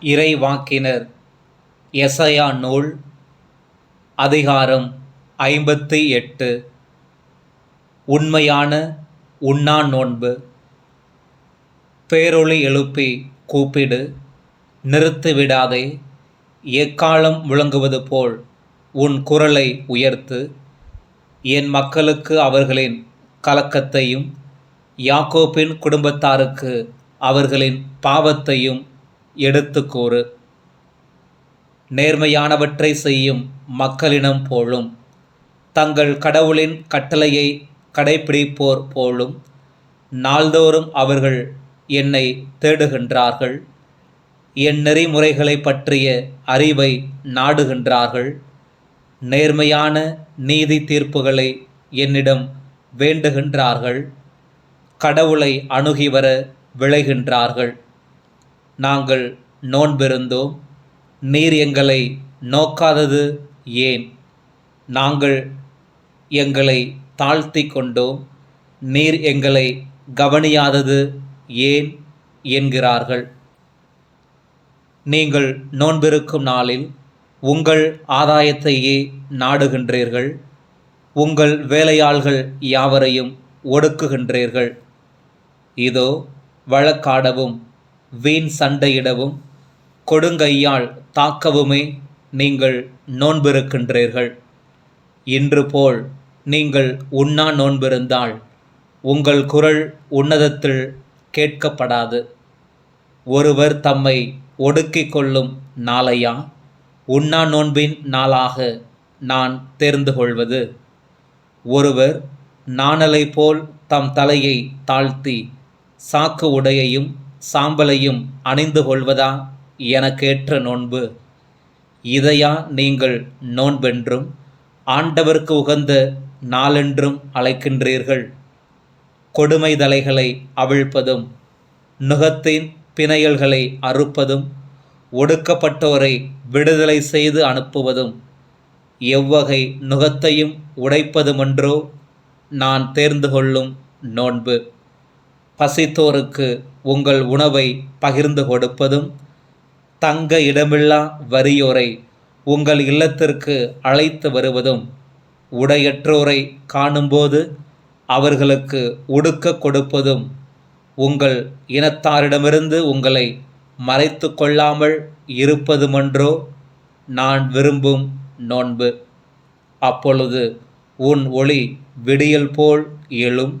இறைவாக்கினர். எசையா நூல் அதிகாரம் ஐம்பத்தி எட்டு. உண்மையான உண்ணா நோன்பு. பேரொளி எழுப்பி கூப்பிடு நிறுத்திவிடாதே எக்காலம் முழங்குவது போல் உன் குரலை உயர்த்து என் மக்களுக்கு அவர்களின் கலக்கத்தையும் யாக்கோப்பின் குடும்பத்தாருக்கு அவர்களின் பாவத்தையும் எடுத்துக்கூறு. நேர்மையானவற்றை செய்யும் மக்களினம் போலும் தங்கள் கடவுளின் கட்டளையை கடைப்பிடிப்போர் போலும் நாள்தோறும் அவர்கள் என்னை தேடுகின்றார்கள் என் நெறிமுறைகளை பற்றிய அறிவை நாடுகின்றார்கள் நேர்மையான நீதி தீர்ப்புகளை என்னிடம் வேண்டுகின்றார்கள் கடவுளை அணுகி வர விளைகின்றார்கள் நாங்கள் நோன்பிருந்தோம். நீர் எங்களை நோக்காதது ஏன்? நாங்கள் எங்களை தாழ்த்தி கொண்டோம். நீர் எங்களை கவனியாதது ஏன்? என்கிறார்கள். நீங்கள் நோன்பிருக்கும் நாளில் உங்கள் ஆதாயத்தையே நாடுகின்றீர்கள். உங்கள் வேலையாள்கள் யாவரையும் ஒடுக்குகின்றீர்கள். இதோ வழக்காடவும் வீண் சண்டையிடவும் கொடுங்கையால் தாக்கவுமே நீங்கள் நோன்பிருக்கின்றீர்கள். இன்று போல் நீங்கள் உண்ணா நோன்பிருந்தால் உங்கள் குரல் உன்னதத்தில் கேட்கப்படாது. ஒருவர் தம்மை ஒடுக்கிக் கொள்ளும் நாளையா? உண்ணா நோன்பின் நாளாக நான் தேர்ந்து கொள்வது. ஒருவர் நாணலை போல் தம் தலையை தாழ்த்தி சாக்கு உடையையும் சாம்பலையும் அணிந்து கொள்வதா எனக்கேற்ற நோன்பு? இதையா நீங்கள் நோன்பென்றும் ஆண்டவருக்கு உகந்த நாளென்றும் அழைக்கின்றீர்கள். கொடுமை தலைகளை அவிழ்ப்பதும் நுகத்தின் பிணையல்களை அறுப்பதும் ஒடுக்கப்பட்டோரை விடுதலை செய்து அனுப்புவதும் எவ்வகை நுகத்தையும் உடைப்பதுமென்றோ நான் தேர்ந்து கொள்ளும் நோன்பு. பசித்தோருக்கு உங்கள் உணவை பகிர்ந்து கொடுப்பதும் தங்க இடமில்லா வறியோரை உங்கள் இல்லத்திற்கு அழைத்து வருவதும் உடையற்றோரை காணும்போது அவர்களுக்கு உடுக்க கொடுப்பதும் உங்கள் இனத்தாரிடமிருந்து உங்களை மறைத்து கொள்ளாமல் இருப்பதுமன்றோ நான் விரும்பும் நோன்பு. அப்பொழுது உன் ஒளி விடியல் போல் எழும்.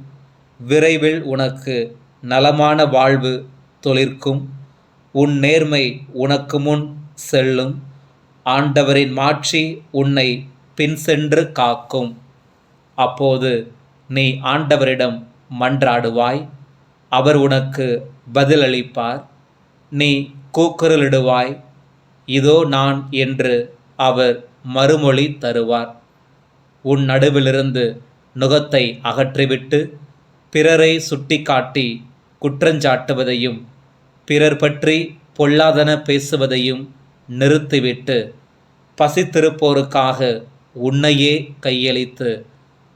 விரைவில் உனக்கு நலமான வாழ்வு தொழிற்கும். உன் நேர்மை உனக்கு முன் செல்லும். ஆண்டவரின் மாட்சி உன்னை பின் சென்று காக்கும். அப்போது நீ ஆண்டவரிடம் மன்றாடுவாய். அவர் உனக்கு பதிலளிப்பார். நீ கூக்குரலிடுவாய். இதோ நான் என்று அவர் மறுமொழி தருவார். உன் நடுவிலிருந்து நுகத்தை அகற்றிவிட்டு பிறரை சுட்டிக்காட்டி குற்றஞ்சாட்டுவதையும் பிறர் பற்றி பொல்லாதன பேசுவதையும் நிறுத்திவிட்டு பசித்திருப்போருக்காக உன்னையே கையளித்து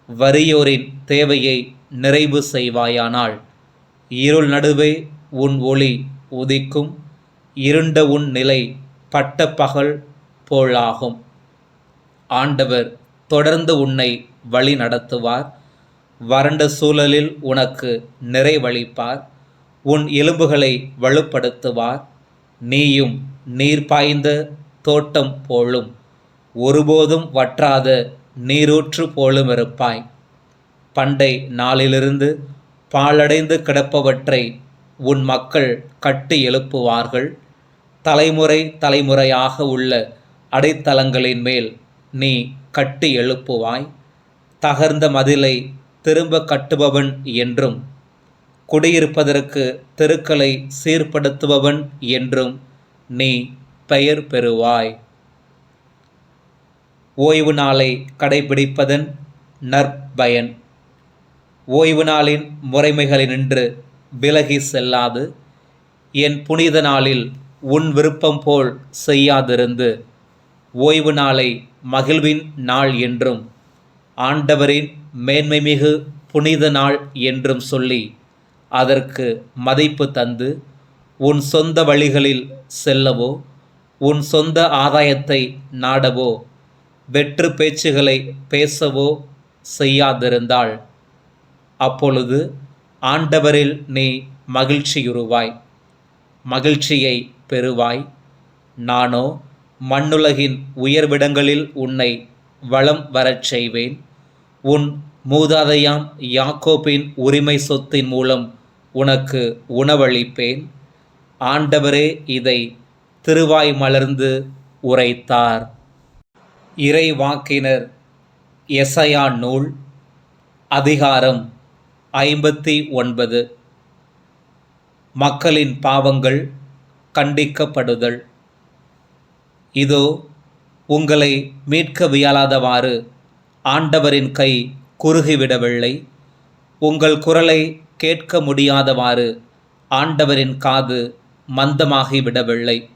வறியோரின் தேவையை நிறைவு செய்வாயானால் இருள் நடுவே உன் ஒளி உதிக்கும் இருண்ட உன் நிலை பட்ட பகல் போலாகும். ஆண்டவர் தொடர்ந்து உன்னை வழி நடத்துவார் வறண்ட சூழலில் உனக்கு நிறைவளிப்பார். உன் எலும்புகளை வலுப்படுத்துவார். நீயும் நீர் பாய்ந்த தோட்டம் போலும் ஒருபோதும் வற்றாத நீரூற்று போலும் இருப்பாய். பண்டை நாளிலிருந்து பாழடைந்து கிடப்பவற்றை உன் மக்கள் கட்டி எழுப்புவார்கள். தலைமுறை தலைமுறையாக உள்ள அடைத்தளங்களின் மேல் நீ கட்டி எழுப்புவாய். தகர்ந்த மதிலை திரும்ப கட்டுபவன் என்றும் குடியிருப்பதற்கு தெருக்களை சீர்படுத்துபவன் என்றும் நீ பெயர் பெறுவாய். ஓய்வு நாளை கடைபிடிப்பதன் நற்பயன். ஓய்வு நாளின் முறைமைகளினின்று விலகி செல்லாது. என் புனித நாளில் உன் விருப்பம் போல் செய்யாதிருந்து ஓய்வு நாளை மகிழ்வின் நாள் என்றும் ஆண்டவரின் மேன்மைமிகு புனித நாள் என்றும் சொல்லி அதற்கு மதிப்பு தந்து உன் சொந்த வழிகளில் செல்லவோ உன் சொந்த ஆதாயத்தை நாடவோ வெற்று பேச்சுகளை பேசவோ செய்யாதிருந்தாள். அப்பொழுது ஆண்டவரில் நீ மகிழ்ச்சியுறுவாய். மகிழ்ச்சியை பெறுவாய். நானோ மண்ணுலகின் உயர்விடங்களில் உன்னை வளம் வரச் செய்வேன். உன் மூதாதையாம் யாக்கோபின் உரிமை சொத்தின் மூலம் உனக்கு உணவளிப்பேன். ஆண்டவரே இதை திருவாய் மலர்ந்து உரைத்தார். இறைவாக்கினர் எசையா நூல் அதிகாரம் ஐம்பத்தி ஒன்பது. மக்களின் பாவங்கள் கண்டிக்கப்படுதல். இதோ உங்களை மீட்க வியலாதவாறு ஆண்டவரின் கை குறுகிவிடவில்லை. உங்கள் குரலை கேட்க முடியாதவாறு ஆண்டவரின் காது மந்தமாகிவிடவில்லை.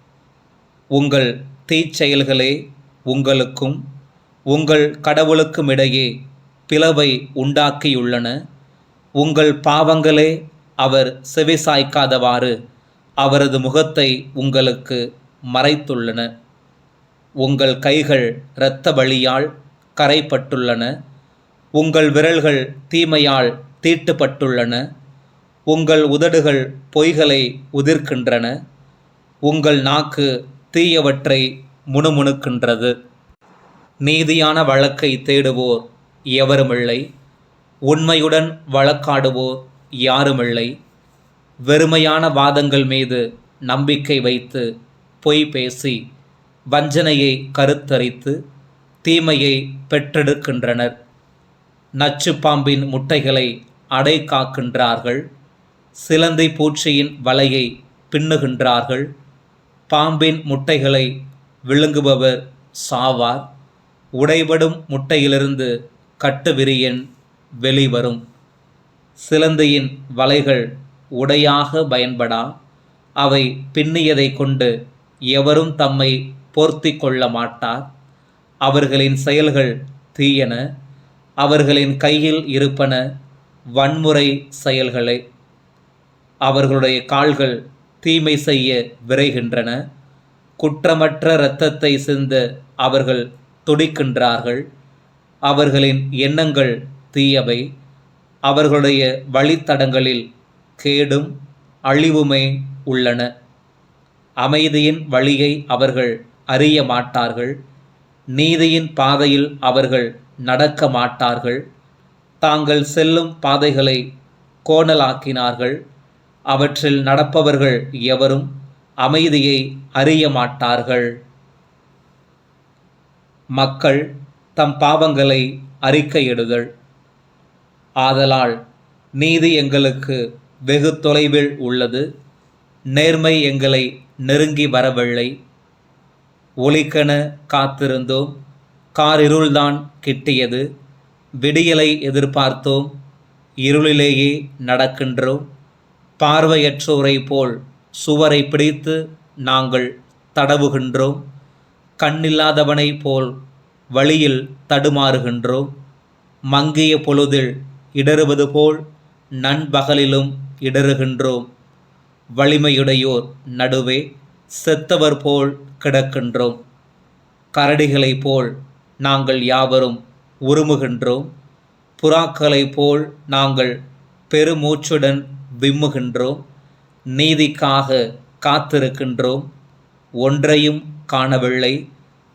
உங்கள் தீச்செயல்களே உங்களுக்கும் உங்கள் கடவுளுக்கும் இடையே பிளவை உண்டாக்கியுள்ளன. உங்கள் பாவங்களே அவர் செவிசாய்க்காதவாறு அவரது முகத்தை உங்களுக்கு மறைத்துள்ளன. உங்கள் கைகள் இரத்த வழியால் கரைப்பட்டுள்ளன. உங்கள் விரல்கள் தீமையால் தீட்டுப்பட்டுள்ளன. உங்கள் உதடுகள் பொய்களை உதிர்க்கின்றன. உங்கள் நாக்கு தீயவற்றை முணுமுணுக்கின்றது. நீதியான வழக்கை தேடுவோர் எவருமில்லை. உண்மையுடன் வழக்காடுவோர் யாருமில்லை. வெறுமையான வாதங்கள் மீது நம்பிக்கை வைத்து பொய் பேசி வஞ்சனையை கருத்தரித்து தீமையை பெற்றெடுக்கின்றனர். நச்சு பாம்பின் முட்டைகளை அடை காக்கின்றார்கள். சிலந்தை பூச்சியின் வலையை பின்னுகின்றார்கள். பாம்பின் முட்டைகளை விழுங்குபவர் சாவார். உடைபடும் முட்டையிலிருந்து கட்டுவிரியன் வெளிவரும். சிலந்தையின் வலைகள் உடையாக பயன்படா. அவை பின்னியதை கொண்டு எவரும் தம்மை போர்த்தி கொள்ள மாட்டார். அவர்களின் செயல்கள் தீயன அவர்களின் கையில் இருப்பன வன்முறை செயல்களை. அவர்களுடைய கால்கள் தீமை செய்ய விரைகின்றன. குற்றமற்ற இரத்தத்தை சிந்த அவர்கள் துடிக்கின்றார்கள். அவர்களின் எண்ணங்கள் தீயவை. அவர்களுடைய வழித்தடங்களில் கேடும் அழிவுமே உள்ளன. அமைதியின் வழியை அவர்கள் அறிய மாட்டார்கள். நீதியின் பாதையில் அவர்கள் நடக்க மாட்டார்கள். தாங்கள் செல்லும் பாதைகளை கோணலாக்கினார்கள். அவற்றில் நடப்பவர்கள் எவரும் அமைதியை அறிய மாட்டார்கள். மக்கள் தம் பாவங்களை அறிக்கையிடுதல். ஆதலால் நீதி எங்களுக்கு வெகு தொலைவில் உள்ளது. நேர்மை எங்களை நெருங்கி வரவில்லை. ஒளிக்கென காத்திருந்தோம். காரிருள்தான் கிட்டியது. விடியலை எதிர்பார்த்தோம். இருளிலேயே நடக்கின்றோம். பார்வையற்றோரை போல் சுவரை பிடித்து நாங்கள் தடவுகின்றோம். கண்ணில்லாதவனைப் போல் வழியில் தடுமாறுகின்றோம். மங்கிய பொழுதில் இடறுவது போல் நண்பகலிலும் இடறுகின்றோம். வலிமையுடையோர் நடுவே செத்தவர் போல் கிடக்கின்றோம். கரடிகளைப் போல் நாங்கள் யாவரும் உருமுகின்றோம். புறாக்களைப் போல் நாங்கள் பெருமூச்சுடன் விம்முகின்றோம். நீதிக்காக காத்திருக்கின்றோம். ஒன்றையும் காணவில்லை.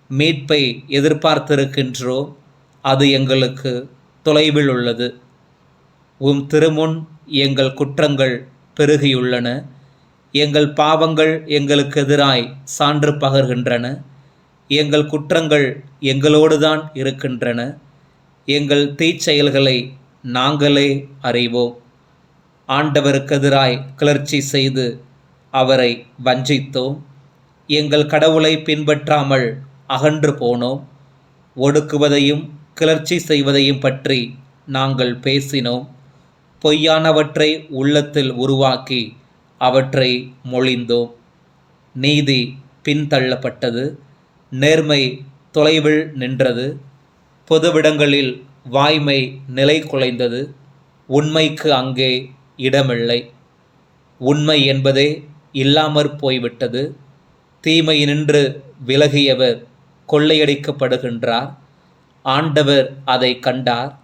மீட்பை எதிர்பார்த்திருக்கின்றோம். அது எங்களுக்கு தொலைவில் உள்ளது. உம் திருமுன் எங்கள் குற்றங்கள் பெருகியுள்ளன. எங்கள் பாவங்கள் எங்களுக்கு எதிராய் சான்று பகர்கின்றன. எங்கள் குற்றங்கள் எங்களோடு தான் இருக்கின்றன. எங்கள் தீச்செயல்களை நாங்களே அறிவோம். ஆண்டவருக்கு எதிராய் கிளர்ச்சி செய்து அவரை வஞ்சித்தோம். எங்கள் கடவுளை பின்பற்றாமல் அகன்று போனோம். ஒடுக்குவதையும் கிளர்ச்சி செய்வதையும் பற்றி நாங்கள் பேசினோம். பொய்யானவற்றை உள்ளத்தில் உருவாக்கி அவற்றை மொழிந்தோம். நீதி பின்தள்ளப்பட்டது. நேர்மை தொலைவில் நின்றது. பொதுவிடங்களில் வாய்மை நிலை குலைந்தது. உண்மைக்கு அங்கே இடமில்லை. உண்மை என்பதே இல்லாமற் போய்விட்டது. தீமையினின்று விலகியவர் கொள்ளையடிக்கப்படுகின்றார். ஆண்டவர் அதை கண்டார்.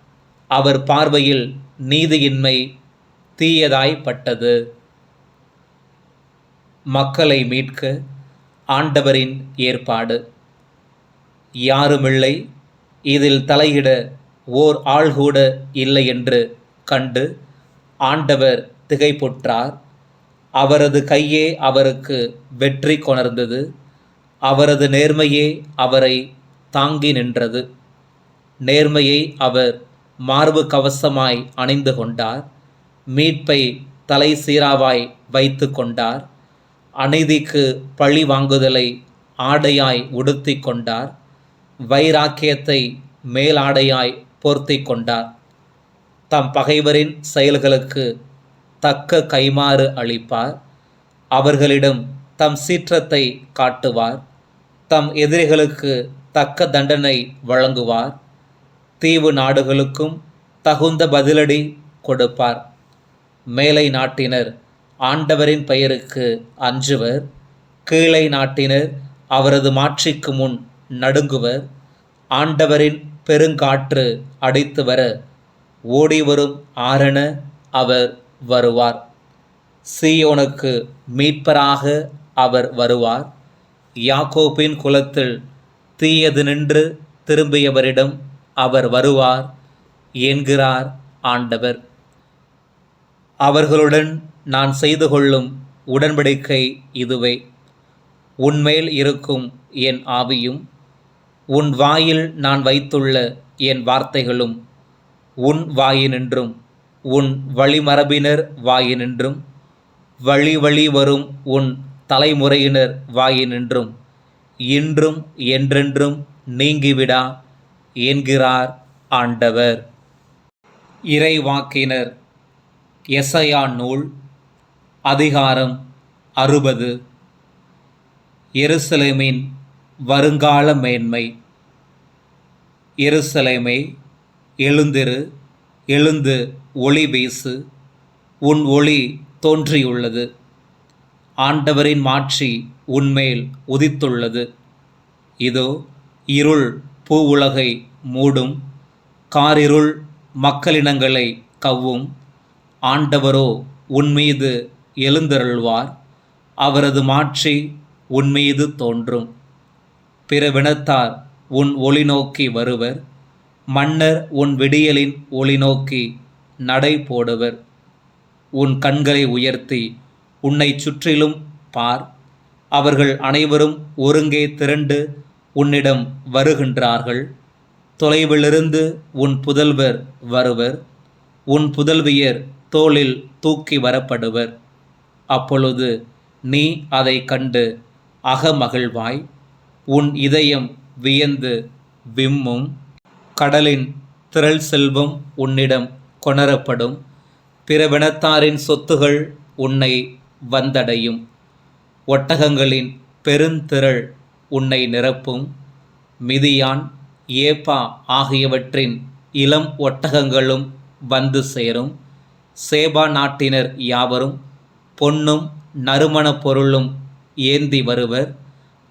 அவர் பார்வையில் நீதியின்மை தீயதாய்ப்பட்டது. மக்களை மீட்க ஆண்டவரின் ஏற்பாடு. யாருமில்லை இதில் தலையிட ஓர் ஆள் கூட இல்லை என்று கண்டு ஆண்டவர் திகைப்புற்றார். அவரது கையே அவருக்கு வெற்றி கொணர்ந்தது. அவரது நேர்மையே அவரை தாங்கி நின்றது. நேர்மையை அவர் மார்பு கவசமாய் அணிந்து கொண்டார். மீட்பை தலை சீராவாய் வைத்து கொண்டார். அநீதிக்கு பழி வாங்குதலை ஆடையாய் உடுத்தி கொண்டார் வைராக்கியத்தை மேலாடையாய் போர்த்தி கொண்டார். தம் பகைவரின் செயல்களுக்கு தக்க கைமாறு அளிப்பார். அவர்களிடம் தம் சீற்றத்தை காட்டுவார். தம் எதிரிகளுக்கு தக்க தண்டனை வழங்குவார். தீவு நாடுகளுக்கும் தகுந்த பதிலடி கொடுப்பார். மேலை நாட்டினர் ஆண்டவரின் பெயருக்கு அஞ்சுவர். கீழை நாட்டினர் அவரது மாட்சிக்கு முன் நடுங்குவர். ஆண்டவரின் பெருங்காற்று அடித்து வர ஓடி வரும் ஆரண அவர் வருவார். சீயோனுக்கு மீட்பராக அவர் வருவார். யாக்கோபின் குலத்தில் தீயது நின்று திரும்பியவரிடம் அவர் வருவார் என்கிறார் ஆண்டவர். அவர்களுடன் நான் செய்து கொள்ளும் உடன்படிக்கை இதுவே. உன்மேல் இருக்கும் என் ஆவியும் உன் வாயில் நான் வைத்துள்ள என் வார்த்தைகளும் உன் வாயினின்றும் உன் வழிமரபினர் வாயினின்றும் வழி வழி வரும் உன் தலைமுறையினர் வாயினின்றும் இன்றும் என்றென்றும் நீங்கிவிடா என்கிறார் ஆண்டவர். இறைவாக்கினர் எசையா நூல் அதிகாரம் அறுபது. எருசலேமின் வருங்கால மேன்மை. எருசலேமை எழுந்திரு எழுந்து ஒளி வீசு உன் ஒளி தோன்றியுள்ளது. ஆண்டவரின் மாட்சி உன்மேல் உதித்துள்ளது. இதோ இருள் பூ உலகை மூடும் காரிருள் மக்களினங்களை கவ்வும் ஆண்டவரோ உன்மீது எழுந்தருள்வார். அவரது மாட்சி உன்மீது தோன்றும். பிறவினத்தார் உன் ஒளி நோக்கி வருவர். மன்னர் உன் விடியலின் ஒளி நோக்கி நடை போடுவர். உன் கண்களை உயர்த்தி உன்னை சுற்றிலும் பார். அவர்கள் அனைவரும் ஒருங்கே திரண்டு உன்னிடம் வருகின்றார்கள். தொலைவிலிருந்து உன் புதல்வர் வருவர். உன் புதல்வியர் தோளில் தூக்கி வரப்படுவர். அப்பொழுது நீ அதை கண்டு அகமகிழ்வாய். உன் இதயம் வியந்து விம்மும். கடலின் திரள் செல்வம் உன்னிடம் கொணரப்படும். பிறவினத்தாரின் சொத்துகள் உன்னை வந்தடையும். ஒட்டகங்களின் பெருந்திரள் உன்னை நிரப்பும். மிதியான் ஏப்பா ஆகியவற்றின் இளம் ஒட்டகங்களும் வந்து சேரும். சேபா நாட்டினர் யாவரும் பொன்னும் நறுமணப் பொருளும் ஏந்தி வருவர்.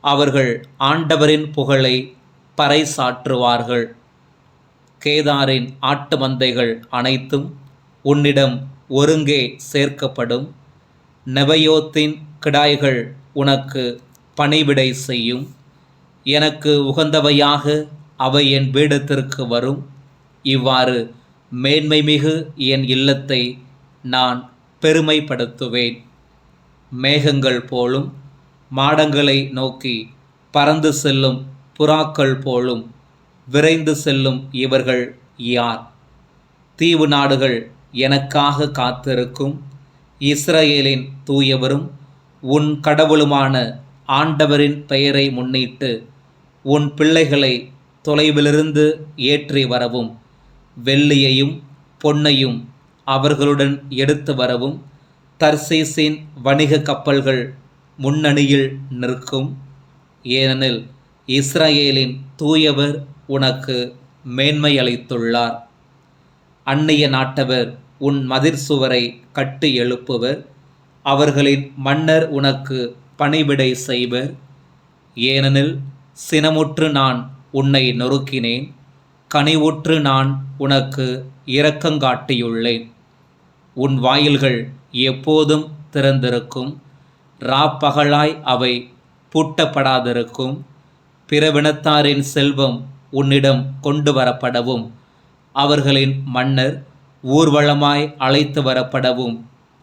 அவர்கள் ஆண்டவரின் புகழை பறைசாற்றுவார்கள். கேதாரின் ஆட்டு மந்தைகள் அனைத்தும் உன்னிடம் ஒருங்கே சேர்க்கப்படும். நெபயோத்தின் கிடாய்கள் உனக்கு பணிவிடை செய்யும். எனக்கு உகந்தவையாக அவை என் பீடத்திற்கு வரும். இவ்வாறு மேன்மைமிகு என் இல்லத்தை நான் பெருமைப்படுத்துவேன். மேகங்கள் போலும் மாடங்களை நோக்கி பறந்து செல்லும் புறாக்கள் போலும் விரைந்து செல்லும் இவர்கள் யார்? தீவு நாடுகள் எனக்காக காத்திருக்கும் இஸ்ரேலின் தூயவரும் உன் கடவுளுமான ஆண்டவரின் பெயரை முன்னிட்டு உன் பிள்ளைகளை தொலைவிலிருந்து ஏற்றி வரவும் வெள்ளியையும் பொன்னையும் அவர்களுடன் எடுத்து வரவும் தர்சீஸின் வணிக கப்பல்கள் முன்னணியில் நிற்கும். ஏனெனில் இஸ்ரேலின் தூயவர் உனக்கு மேன்மையளித்துள்ளார். அந்நிய நாட்டவர் உன் மதிர் சுவரை கட்டி எழுப்புவர். அவர்களின் மன்னர் உனக்கு பணிவிடை செய்வர். ஏனெனில் சினமுற்று நான் உன்னை நொறுக்கினேன். கனிவுற்று நான் உனக்கு இரக்கங்காட்டியுள்ளேன் உன் வாயில்கள் எப்போதும் திறந்திருக்கும். ராப்பகலாய் அவை பூட்டப்படாதிருக்கும். பிறவினத்தாரின் செல்வம் உன்னிடம் கொண்டு வரப்படவும். அவர்களின் மன்னர் ஊர்வலமாய் அழைத்து வரப்படவும்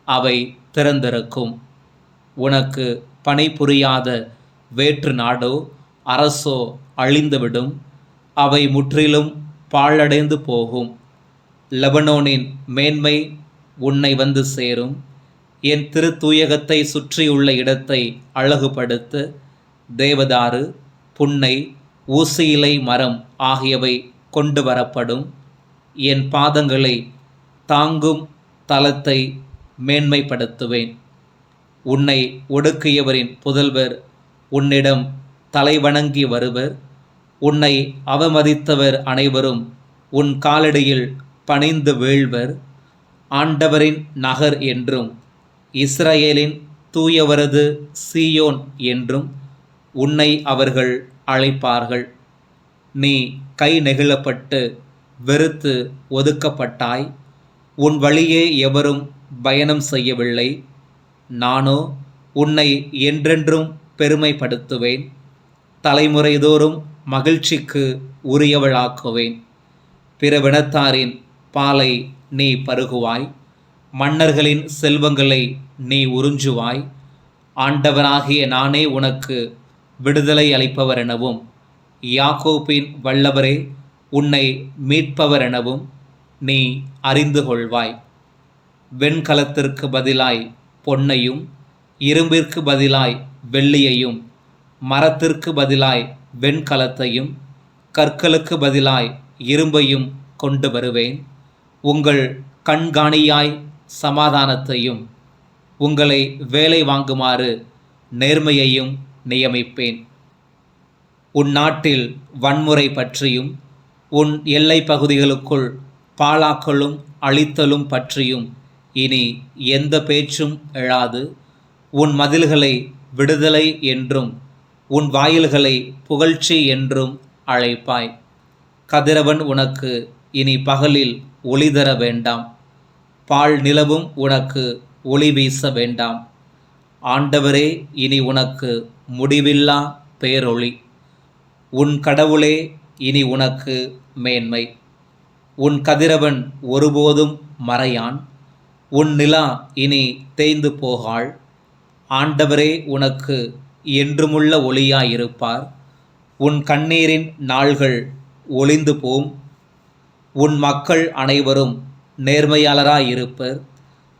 அவை திறந்திருக்கும். உனக்கு பணிபுரியாத வேற்று நாடோ அரசோ அழிந்துவிடும். அவை முற்றிலும் பாழடைந்து போகும். லெபனோனின் மேன்மை உன்னை வந்து சேரும். என் திருத்தூயகத்தை சுற்றியுள்ள இடத்தை அழகுபடுத்து தேவதாறு புன்னை ஊசியிலை மரம் ஆகியவை கொண்டு வரப்படும். என் பாதங்களை தாங்கும் தலத்தை மேன்மைப்படுத்துவேன். உன்னை ஒடுக்கியவரின் புதல்வர் உன்னிடம் தலைவணங்கி வருவர். உன்னை அவமதித்தவர் அனைவரும் உன் காலடியில் பணிந்து வீழ்வர். ஆண்டவரின் நகர் என்றும் இஸ்ரேலின் தூயவரது சீயோன் என்றும் உன்னை அவர்கள் அழைப்பார்கள். நீ கை நெகிழப்பட்டு வெறுத்து ஒதுக்கப்பட்டாய். உன் வழியே எவரும் பயணம் செய்யவில்லை. நானோ உன்னை என்றென்றும் பெருமைப்படுத்துவேன். தலைமுறைதோறும் மகிழ்ச்சிக்கு உரியவளாக்குவேன். பிறவினத்தாரின் பாலை நீ பருகுவாய். மன்னர்களின் செல்வங்களை நீ உறிஞ்சுவாய். ஆண்டவராகிய நானே உனக்கு விடுதலை அளிப்பவர் எனவும் யாக்கோப்பின் வல்லவரே உன்னை மீட்பவர் எனவும் நீ அறிந்து கொள்வாய். வெண்கலத்திற்கு பதிலாய் பொன்னையும் இரும்பிற்கு பதிலாய் வெள்ளியையும் மரத்திற்கு பதிலாய் வெண்கலத்தையும் கற்களுக்கு பதிலாய் இரும்பையும் கொண்டு வருவேன். உங்கள் கண்காணியாய் சமாதானத்தையும் உங்களை வேலை வாங்குமாறு நேர்மையையும் நியமிப்பேன். உன் நாட்டில் வன்முறை பற்றியும் உன் எல்லை பகுதிகளுக்குள் பாழாக்கலும் அழித்தலும் பற்றியும் இனி எந்த பேச்சும் எழாது. உன் மதில்களை விடுதலை என்றும் உன் வாயில்களை புகழ்ச்சி என்றும் அழைப்பாய். கதிரவன் உனக்கு இனி பகலில் ஒளி தர வேண்டாம். பால் நிலவும் உனக்கு ஒளி வீச வேண்டாம். ஆண்டவரே இனி உனக்கு முடிவில்லா பேரொளி. உன் கடவுளே இனி உனக்கு மேன்மை. உன் கதிரவன் ஒருபோதும் மறையான். உன் நிலா இனி தேய்ந்து போகாள். ஆண்டவரே உனக்கு என்றுமுள்ள ஒளியாயிருப்பார். உன் கண்ணீரின் நாள்கள் ஒளிந்து போம். உன் மக்கள் அனைவரும் நேர்மையாளராயிருப்பர்.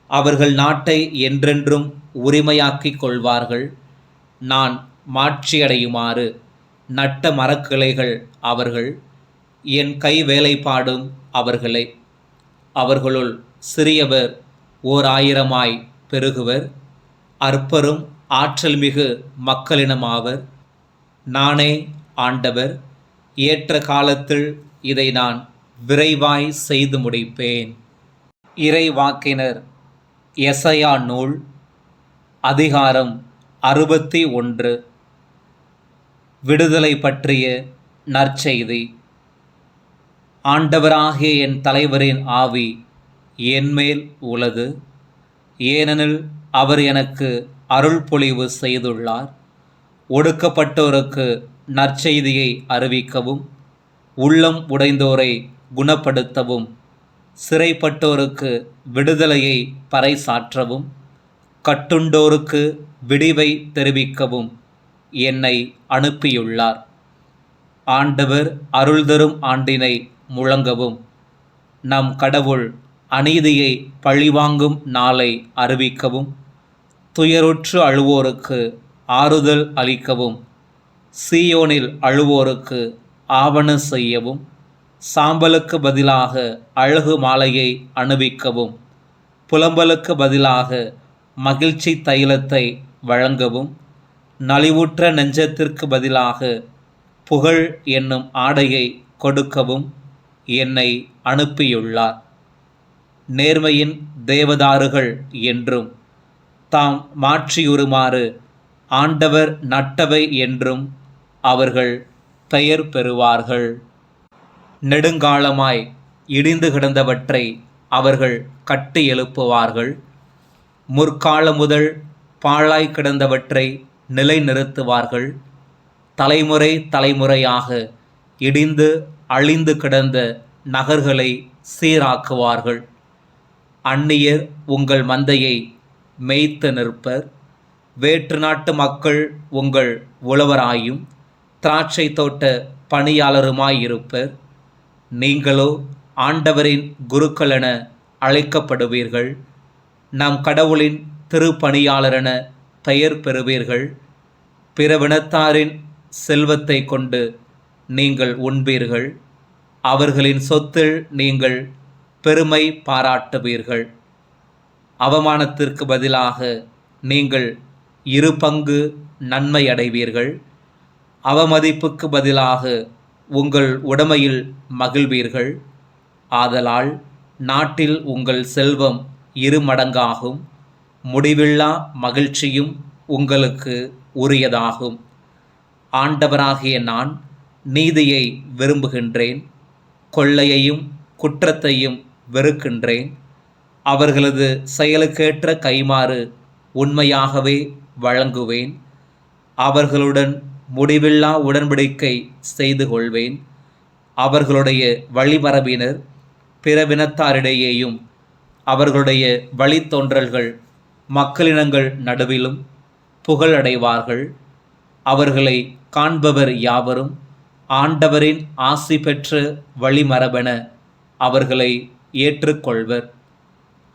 அவர்கள் நாட்டை என்றென்றும் உரிமையாக்கிக் கொள்வார்கள். நான் மாட்சியடையுமாறு நட்ட மரக்கிளைகள் அவர்கள் என் கை வேலைப்பாடும் அவர்களே. அவர்களுள் சிறியவர் ஓர் ஆயிரமாய் பெருகுவர். அற்பரும் ஆற்றல் மிகு மக்களினமாவர். நானே ஆண்டவர். ஏற்ற காலத்தில் இதை நான் விரைவாய் செய்து முடிப்பேன். இறைவாக்கினர் எசையா நூல் அதிகாரம் அறுபத்தி ஒன்று. விடுதலை பற்றிய நற்செய்தி. ஆண்டவராகிய என் தலைவரின் ஆவி என்மேல் உள்ளது ஏனெனில் அவர் எனக்கு அருள் பொழிவு செய்துள்ளார். ஒடுக்கப்பட்டோருக்கு நற்செய்தியை அறிவிக்கவும் உள்ளம் உடைந்தோரை குணப்படுத்தவும் சிறைப்பட்டோருக்கு விடுதலையை பறைசாற்றவும் கட்டுண்டோருக்கு விடிவை தெரிவிக்கவும் என்னை அனுப்பியுள்ளார். ஆண்டவர் அருள்தரும் ஆண்டினை முழங்கவும் நம் கடவுள் அநீதியை பழிவாங்கும் நாளை அறிவிக்கவும் துயருற்று அழுவோருக்கு ஆறுதல் அளிக்கவும் சீயோனில் அழுவோருக்கு ஆவண செய்யவும் சாம்பலுக்கு பதிலாக அழகு மாலையை அணிவிக்கவும் புலம்பலுக்கு பதிலாக மகிழ்ச்சி தைலத்தை வழங்கவும் நலிவுற்ற நெஞ்சத்திற்கு பதிலாக புகழ் என்னும் ஆடையை கொடுக்கவும் என்னை அனுப்பியுள்ளார். நேர்மையின் தேவதாருகள் என்றும் தாம் மாற்றியுறுமாறு ஆண்டவர் நட்டவை என்றும் அவர்கள் பெயர் பெறுவார்கள். நெடுங்காலமாய் இடிந்து கிடந்தவற்றை அவர்கள் கட்டி எழுப்புவார்கள். முற்காலம் முதல் பாழாய் கிடந்தவற்றை நிலைநிறுத்துவார்கள். தலைமுறை தலைமுறையாக இடிந்து அழிந்து கிடந்த நகர்களை சீராக்குவார்கள். அந்நியர் உங்கள் மந்தையை மேய்த்து நிற்பர். வேற்று நாட்டு மக்கள் உங்கள் உழவராயும் திராட்சை தோட்ட பணியாளருமாயிருப்பர் நீங்களோ ஆண்டவரின் குருக்களென அழைக்கப்படுவீர்கள் நம் கடவுளின் திருப்பணியாளரென பெயர் பெறுவீர்கள் பிறவினத்தாரின் செல்வத்தை கொண்டு நீங்கள் உண்பீர்கள் அவர்களின் சொத்தில் நீங்கள் பெருமை பாராட்டுவீர்கள். அவமானத்திற்கு பதிலாக நீங்கள் இரு பங்கு நன்மை அடைவீர்கள் அவமதிப்புக்கு பதிலாக உங்கள் உடமையில் மகிழ்வீர்கள். ஆதலால் நாட்டில் உங்கள் செல்வம் இரு மடங்காகும். முடிவில்லா மகிழ்ச்சியும் உங்களுக்கு உரியதாகும். ஆண்டவராகிய நான் நீதியை விரும்புகின்றேன். கொள்ளையையும் குற்றத்தையும் வெறுக்கின்றேன். அவர்களது செயலுக்கேற்ற கைமாறு உண்மையாகவே வழங்குவேன். அவர்களுடன் முடிவில்லா உடன்படிக்கை செய்து கொள்வேன். அவர்களுடைய வழிமரபினர் பிறவினத்தாரிடையேயும் அவர்களுடைய வழித்தோன்றல்கள் மக்களினங்கள் நடுவிலும் புகழடைவார்கள். அவர்களை காண்பவர் யாவரும் ஆண்டவரின் ஆசி பெற்ற வழிமரபென அவர்களை ஏற்றுக்கொள்வர்.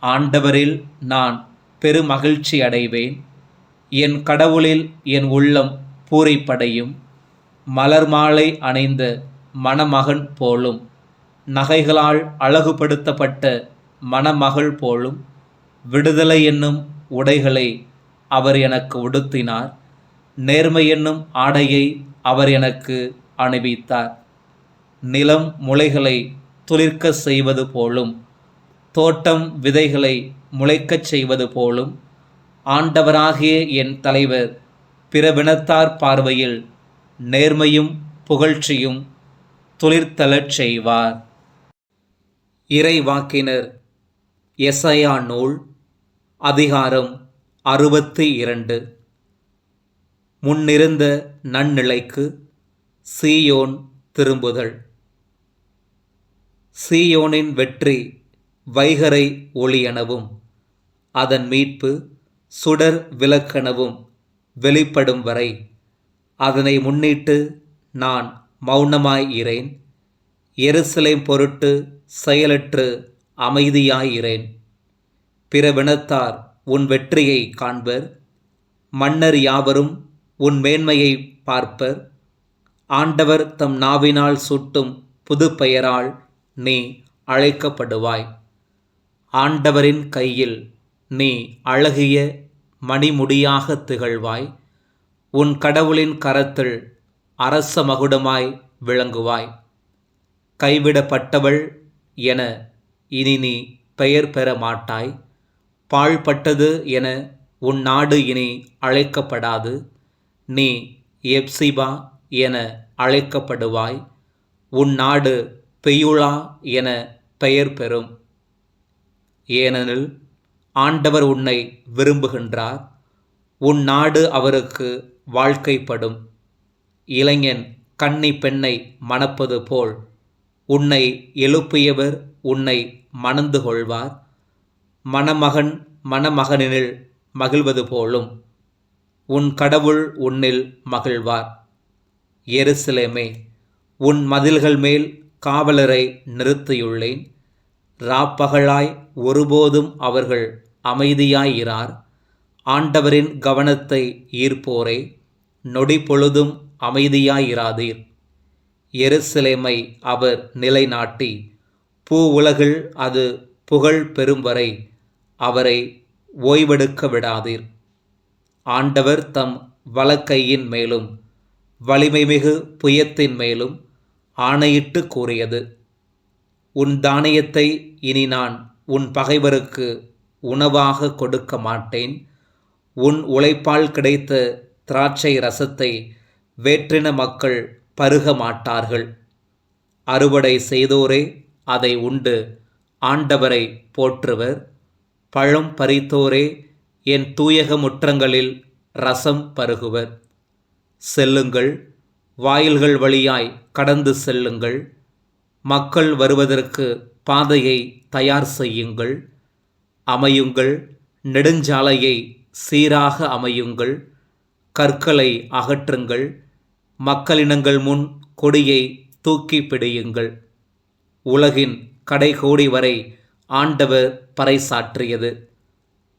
ஆண்டவரில் நான் பெருமகிழ்ச்சி அடைவேன் என் கடவுளில் என் உள்ளம் பூரைப்படையும் மலர் மாலை அணைந்த மணமகன் போலும் நகைகளால் அழகுபடுத்தப்பட்ட மணமகள் போலும் விடுதலை என்னும் உடைகளை அவர் எனக்கு உடுத்தினார். நேர்மை என்னும் ஆடையை அவர் எனக்கு அணிவித்தார். நிலம் முளைகளை துளிர்க்க செய்வது போலும் தோட்டம் விதைகளை முளைக்கச் செய்வது போலும் ஆண்டவராகிய என் தலைவர் பிறவினத்தார் பார்வையில் நேர்மையும் புகழ்ச்சியும் துளிர்த்தலச் செய்வார். இறைவாக்கினர் எசையா நூல் அதிகாரம் அறுபத்தி இரண்டு. முன்னிருந்த நன்னிலைக்கு சீயோன் திரும்புதல். சீயோனின் வெற்றி வைகரை ஒளியெனவும் அதன் மீட்பு சுடர் விளக்கெனவும் வெளிப்படும் வரை அதனை முன்னிட்டு நான் மௌனமாயிரேன் எருசலேம் பொருட்டு செயலற்று அமைதியாயிரேன் பிறவினத்தார் உன் வெற்றியை காண்பர். மன்னர் யாவரும் உன் மேன்மையை பார்ப்பர். ஆண்டவர் தம் நாவினால் சூட்டும் புது பெயரால் நீ அழைக்கப்படுவாய். ஆண்டவரின் கையில் நீ அழகிய மணிமுடியாக திகழ்வாய். உன் கடவுளின் கரத்தில் அரச மகுடமாய் விளங்குவாய். கைவிடப்பட்டவள் என இனி நீ பெயர் பெற மாட்டாய். பாழ்பட்டது என உன் நாடு இனி அழைக்கப்படாது. நீ எப்சிபா என அழைக்கப்படுவாய். உன் நாடு பெயுளா என பெயர் பெறும். ஏனெனில் ஆண்டவர் உன்னை விரும்புகின்றார். உன் நாடு அவருக்கு வாழ்க்கைப்படும். இளைஞன் கன்னி பெண்ணை மணப்பது போல் உன்னை எழுப்பியவர் உன்னை மணந்து கொள்வார். மணமகன் மணமகனினில் மகிழ்வது போலும் உன் கடவுள் உன்னில் மகிழ்வார். எருசலேமே உன் மதில்கள் மேல் காவலரை நிறுத்தியுள்ளேன். ராப்பகலாய் ஒருபோதும் அவர்கள் அமைதியாயிரார். ஆண்டவரின் கவனத்தை ஈர்ப்போரே நொடி பொழுதும் அமைதியாயிராதீர். எருசலேமை அவர் நிலைநாட்டி பூ உலகில் அது புகழ் பெறும் வரை அவரை ஓய்வெடுக்க விடாதீர். ஆண்டவர் தம் வழக்கையின் மேலும் வலிமைமிகு புயத்தின் மேலும் ஆணையிட்டு கூறியது உன் தானியத்தை இனி நான் உன் பகைவருக்கு உணவாக கொடுக்க மாட்டேன். உன் உழைப்பால் கிடைத்த திராட்சை ரசத்தை வேற்றின மக்கள் பருக மாட்டார்கள். அறுவடை செய்தோரே அதை உண்டு. ஆண்டவரை போற்றுவர். பழம் பறித்தோரே என் தூயக முற்றங்களில் ரசம் பருகுவர். செல்லுங்கள். வாயில்கள் வழியாய் கடந்து செல்லுங்கள். மக்கள் வருவதற்கு பாதையை தயார் செய்யுங்கள். அமையுங்கள். நெடுஞ்சாலையை சீராக அமையுங்கள். கற்களை அகற்றுங்கள். மக்களினங்கள் முன் கொடியை தூக்கி பிடியுங்கள். உலகின் கடைகோடி வரை ஆண்டவர் பறைசாற்றியது.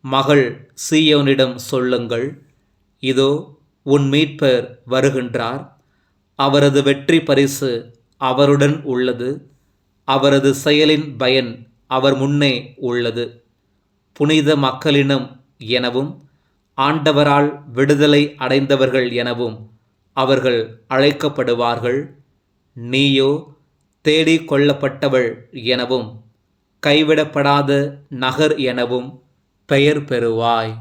மகள் சீயோனிடம் சொல்லுங்கள் இதோ உன் மீட்பர் வருகின்றார். அவரது வெற்றி பரிசு அவருடன் உள்ளது. அவரது செயலின் பயன் அவர் முன்னே உள்ளது. புனித மக்களினம் எனவும் ஆண்டவரால் விடுதலை அடைந்தவர்கள் எனவும் அவர்கள் அழைக்கப்படுவார்கள். நீயோ தேடிக் கொள்ளப்பட்டவள் எனவும் கைவிடப்படாத நகர் எனவும் பெயர் பெறுவாய்.